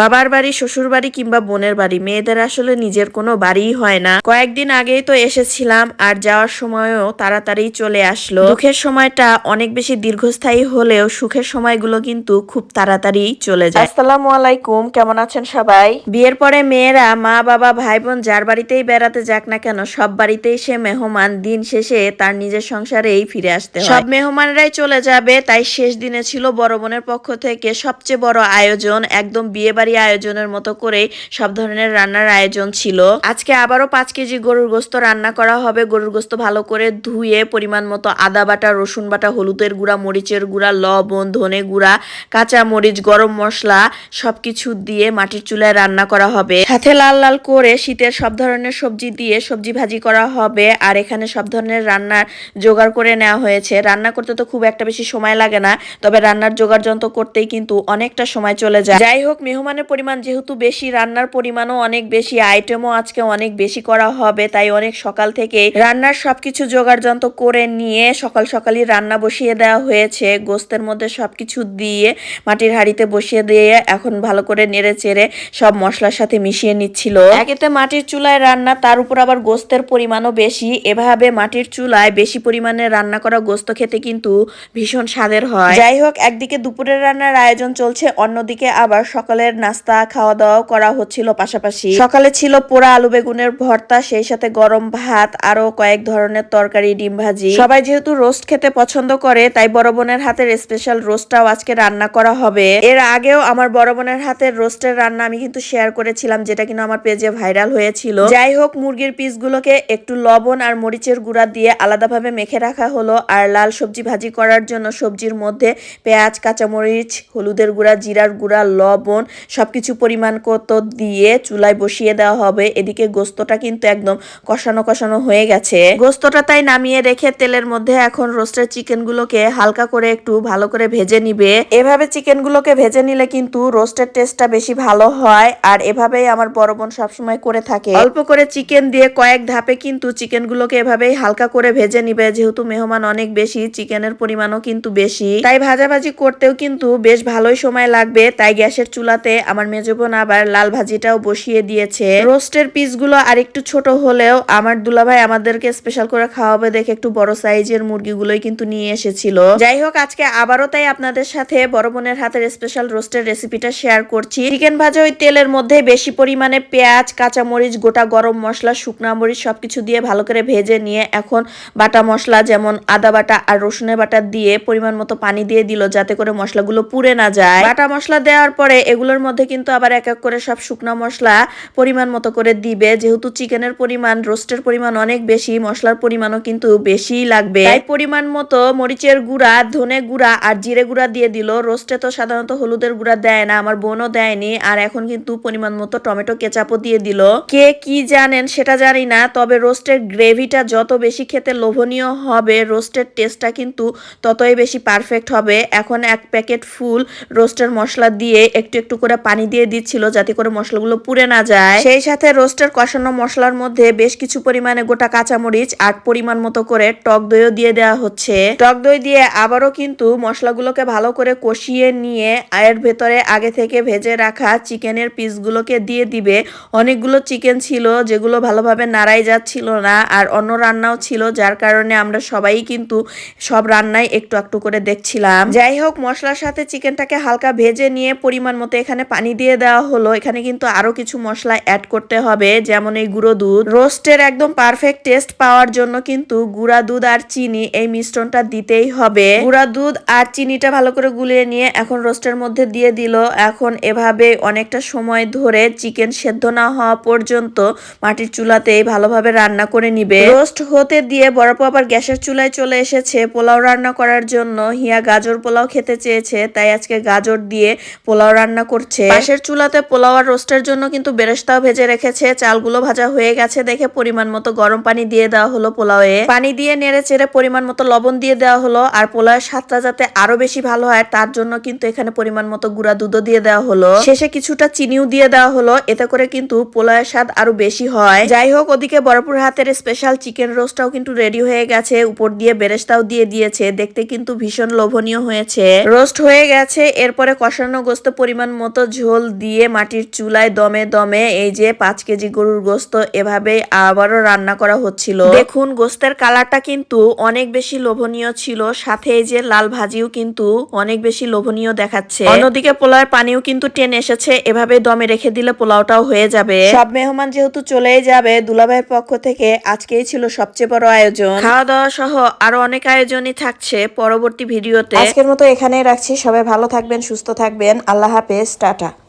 বাবার বাড়ি শ্বশুর বাড়ি কিংবা বোনের বাড়ি মেয়েদের আসলে নিজের কোনো বাড়িই হয় না। কয়েকদিন আগেই তো এসেছিলাম আর যাওয়ার সময়ও তাড়াতাড়ি চলে আসলো। দুঃখের সময়টা অনেক বেশি দীর্ঘস্থায়ী হলেও সুখের সময়গুলো কিন্তু খুব তাড়াতাড়ি চলে যায়। আসসালামু আলাইকুম কেমন আছেন সবাই? বিয়ের পরে মেয়েরা মা বাবা ভাই বোন যার বাড়িতেই বেড়াতে যাক না কেন সব বাড়িতেই সে মেহমান। দিন শেষে তার নিজের সংসারেই ফিরে আসতে সব মেহমানরাই চলে যাবে তাই শেষ দিনে ছিল বড় বোনের পক্ষ থেকে সবচেয়ে বড় আয়োজন একদম বিয়ে বাড়ি আয়োজনের মতো করে সব ধরনের রান্নার আয়োজন ছিল। আজকে আবারও পাঁচ কেজি গরুর গোস্ত রান্না করা হবে। গরুর গোস্ত ভালো করে ধুয়ে পরিমাণ মতো আদা বাটা, রসুন বাটা, হলুদের গুঁড়া, মরিচের গুঁড়া, লবণ, ধনে গুঁড়া, কাঁচা মরিচ, গরম মশলা সবকিছু দিয়ে মাটির চুলায় রান্না করা হবে। সাথে লাল লাল করে শীতের সব ধরনের সবজি দিয়ে সবজি ভাজি করা হবে। আর এখানে সব ধরনের রান্নার জোগাড় করে নেওয়া হয়েছে। রান্না করতে তো খুব একটা বেশি সময় লাগে না, তবে রান্নার জোগাড় যন্ত্র করতেই কিন্তু অনেকটা সময় চলে যায়। যাই হোক মেহমানের পরিমাণ, যেহেতু বেশি, রান্নার পরিমাণও অনেক বেশি আইটেমও আজকে অনেক বেশি করা হবে, তাই অনেক সকাল থেকে রান্নার সবকিছু জোগাড় যন্ত্র করে নিয়ে সকাল সকালই রান্না বসিয়ে দেওয়া হয়েছে। গোস্তের মধ্যে সবকিছু দিয়ে মাটির হাড়িতে বসিয়ে দিয়ে এখন ভালো করে নেড়ে চেড়ে সব মশলার সাথে মিশিয়ে নিচ্ছিল। একেতে মাটির চুলায় রান্না, তার উপর আবার গোস্তের পরিমাণও বেশি। এভাবে মাটির চুলায় বেশি পরিমাণে রান্না করা গোস্ত খেতে কিন্তু ভীষণ স্বাদের হয়। যাই হোক, একদিকে দুপুরের রান্নার আয়োজন চলছে, অন্যদিকে আবার সকালের নাস্তা খাওয়া দাওয়াও করা হচ্ছিল পাশাপাশি। সকালে ছিল পোড়া আলু বেগুনের ভর্তা, সেই সাথে গরম ভাত আরও কয়েক ধরনের তরকারি, ডিম ভাজি। সবাই যেহেতু রোস্ট খেতে পছন্দ করে, তাই বড় বোনের হাতের স্পেশাল রোস্টটাও আজকে রান্না করা হবে। এর আগেও আমার বড় বোনের হাতের রোস্টের রান্না আমি কিন্তু শেয়ার করেছিলাম, যেটা কিনা আমার পেজে ভাইরাল হয়েছিল। যাই হোক, মুরগির পিসগুলোকে একটু লবণ আর মরিচের গুঁড়া দিয়ে আলাদাভাবে মেখে রাখা হলো, আর লাল সবজি ভাজি করার জন্য সবজির মধ্যে পেঁয়াজ, কাঁচামরিচ, হলুদের গুঁড়া, জিরার গুঁড়া, লবণ সবকিছু পরিমাণ কত দিয়ে চুলায় বসিয়ে দেওয়া হবে, এদিকে গোস্তটা কিন্তু একদম কষানো কষানো হয়ে গেছে। গোস্তটা তাই নামিয়ে রেখে তেলের মধ্যে এখন রোস্টের চিকেন গুলোকে হালকা করে একটু ভালো করে ভেজে নিবে। এভাবে চিকেন গুলোকে ভেজে নিলে কিন্তু রোস্টের টেস্টটা বেশি ভালো হয়, আর এভাবেই আমার বড় বোন সবসময় করে থাকে। অল্প করে চিকেন দিয়ে কয়েক ধাপে কিন্তু চিকেন গুলোকে এভাবেই হালকা করে ভেজে নিবে, যেহেতু মেহমান অনেক বেশি চিকেনের পরিমাণও কিন্তু বেশি। তাই ভাজাভাজি করতেও কিন্তু বেশ ভালোই সময় লাগবে, তাই গ্যাসের চুলাতে আমার মেজো বোন আবার লাল ভাজিটাও বসিয়ে দিয়েছে। রোস্টের পিসগুলো আর একটু ছোট হলেও আমার দুলাভাই আমাদেরকে স্পেশাল করে খাওয়াবে দেখে একটু বড় সাইজের মুরগিগুলোই কিন্তু নিয়ে এসেছিল। যাই হোক, আজকে আবারও তাই আপনাদের সাথে বড় বোনের হাতের স্পেশাল রোস্টের রেসিপিটা শেয়ার করছি। চিকেন ভাজা ওই তেলের মধ্যে বেশি পরিমাণে পেঁয়াজ, কাঁচামরিচ, গোটা গরম মশলা, শুকনা মরিচ সবকিছু দিয়ে ভালো করে ভেজে নিয়ে এখন বাটা মশলা যেমন আদা বাটা আর রসুনের বাটা দিয়ে পরিমাণ মতো পানি দিয়ে দিল যাতে করে মশলাগুলো পুড়ে না যায়। বাটা মশলা দেওয়ার পরে এগুলোর মধ্যে কিন্তু আবার এক এক করে সব শুকনা মশলা পরিমাণ মতো করে দিবে। যেহেতু চিকেনের পরিমাণ, রোস্টের পরিমাণ অনেক বেশি, মশলার পরিমাণও কিন্তু বেশিই লাগবে। তাই পরিমাণ মতো মরিচের গুঁড়া, ধনে গুঁড়া আর জিরে গুঁড়া দিয়ে দিল। রোস্টে তো সাধারণত হলুদের গুঁড়া দেয় না, আমার বোনও দেয়নি। আর এখন কিন্তু পরিমাণ মতো টমেটো কেচাপও দিয়ে দিল। কে কি জানেন সেটা জানি না, তবে রোস্টের গ্রেভিটা যত বেশি খেতে লোভনীয় হবে, রোস্টের টেস্টটা কিন্তু ততই বেশি পারফেক্ট হবে। এখন এক প্যাকেট ফুল রোস্টের মশলা দিয়ে একটু একটু করে পানি দিয়ে দিচ্ছিল যাতে করে মশলাগুলো পুড়ে না যায়। সেই সাথে রোস্টের কষানো মশলার মধ্যে বেশ কিছু পরিমাণে গোটা কাঁচামরিচ আর পরিমাণ মতো করে টক দইও দিয়ে দেওয়া হচ্ছে। টক দই দিয়ে আবারও কিন্তু মশলাগুলোকে ভালো করে কষিয়ে নিয়ে এর ভেতরে আগে থেকে ভেজে রাখা চিকেনের পিসগুলোকে দিয়ে দিবে। অনেকগুলো চিকেন ছিল যেগুলো ভালোভাবে নাড়াই যাচ্ছিল না আর অন্য রান্নাও ছিল, যার কারণে আমরা সবাই কিন্তু সব রান্নাই একটু একটু করে দেখছিলাম। যাই হোক, মশলার সাথে চিকেনটাকে হালকা ভেজে নিয়ে পরিমাণ মতো এখানে পানি দিয়ে দেওয়া হলো। এখানে কিন্তু আরও কিছু মশলা অ্যাড করতে হবে, যেমন এই গুঁড়ো দুধ। রোস্টের একদম পারফেক্ট টেস্ট পাওয়ার জন্য কিন্তু গুঁড়া দুধ আর চিনি এই মিশ্রণটা দিতেই হবে। গুঁড়া দুধ আর চিনিটা ভালো করে গুলিয়ে নিয়ে এখন রোস্টের মধ্যে দিয়ে দিল। এখন এভাবে অনেকটা সময় ধরে চিকেন সেদ্ধ না হওয়া পর্যন্ত মাটির চুলাতেই ভালোভাবে রান্না করে নিবে। রোস্ট হতে দিয়ে বরফ আবার গ্যাসের চুলায় চলে এসেছে। পোলাও রান্না করার জন্য হিয়া গাজর পোলাও খেতে চেয়েছে, তাই আজকে গাজর দিয়ে পোলাও রান্না করছে। পাশের চুলাতে পোলাও আর রোস্টের জন্য কিন্তু বেরেস্তাও ভেজে রেখেছে। চালগুলো ভাজা হয়ে গেছে দেখে পরিমাণ মতো গরম পানি দিয়ে দেওয়া হলো পোলাওয়ে। পানি দিয়ে নেড়ে চেড়ে পরিমাণ মতো লবণ দিয়ে দেওয়া হলো আর পোলাওয়ের স্বাদটা যাতে আরও বেশি ভালো হয় তার জন্য কিন্তু এখানে পরিমাণ মতো গুঁড়া দুধও দিয়ে দেওয়া হলো। শেষে কিছুটা চিনিও দিয়ে দেওয়া হলো, এতে করে কিন্তু পোলাওয়ের স্বাদ আরও বেশি হয়। যাই হোক, ওদিকে বরপুর হাতের স্পেশাল চিকেন রোস্টটাও কিন্তু রেডি হয়ে গেছে। উপর দিয়ে বেরেস্তাও দিয়ে দিয়েছে, দেখতে কিন্তু ভীষণ লোভনীয় হয়েছে। রোস্ট হয়ে গেছে, এরপরে কষানো গোস্ত পরিমাণ মতো ঝোল দিয়ে মাটির চুলায় দমে দমে এই যে পাঁচ কেজি গরুর গোস্ত এভাবে আবারও রান্না করা হচ্ছিল। দেখুন, গোস্তের কালারটা কিন্তু অনেক বেশি লোভনীয় ছিল, সাথে এই যে লাল ভাজিও কিন্তু অনেক বেশি লোভনীয় দেখাচ্ছে। অন্যদিকে পোলাওয়ের পানিও কিন্তু টেনে এসেছে এভাবে দমে রেখে দিলে পোলাওটাও হয়ে যাবে। সব মেহমান যেহেতু চলেই যাবে, দুলাভাইয়ের পক্ষ থেকে আজকেই ছিল সবচেয়ে বড় আয়োজন। খাওয়া দাওয়া সহ আরও অনেক আয়োজনই থাকছে পরবর্তী ভিডিওতে। আজকের মতো এখানেই রাখছি, সবাই ভালো থাকবেন, সুস্থ থাকবেন, আল্লাহ হাফেজ Tata.